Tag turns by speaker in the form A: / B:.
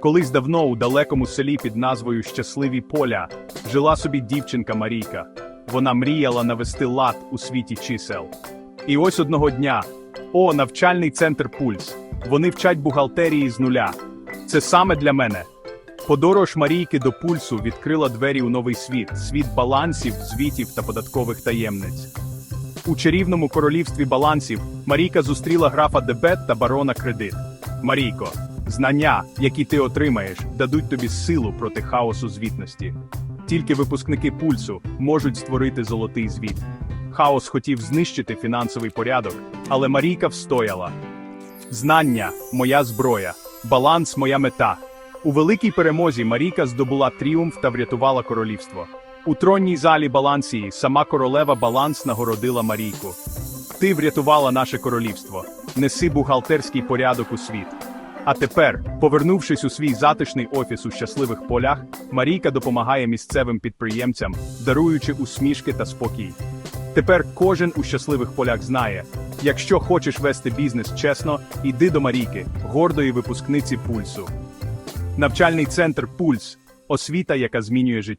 A: Колись давно у далекому селі під назвою Щасливі поля жила собі дівчинка Марійка. Вона мріяла навести лад у світі чисел. І ось одного дня: о, навчальний центр Пульс. Вони вчать бухгалтерії з нуля. Це саме для мене. Подорож Марійки до пульсу відкрила двері у новий світ, світ балансів, звітів та податкових таємниць. У чарівному королівстві балансів Марійка зустріла графа Дебет та барона Кредит. Марійко, знання, які ти отримаєш, дадуть тобі силу проти хаосу звітності. Тільки випускники пульсу можуть створити золотий звіт. Хаос хотів знищити фінансовий порядок, але Марійка встояла. Знання моя зброя, баланс моя мета. У великій перемозі Марійка здобула тріумф та врятувала королівство. У тронній залі Балансії сама королева Баланс нагородила Марійку. Ти врятувала наше королівство. Неси бухгалтерський порядок у світ. А тепер, повернувшись у свій затишний офіс у щасливих полях, Марійка допомагає місцевим підприємцям, даруючи усмішки та спокій. Тепер кожен у щасливих полях знає: якщо хочеш вести бізнес чесно, іди до Марійки, гордої випускниці пульсу. Навчальний центр Пульс освіта, яка змінює життя.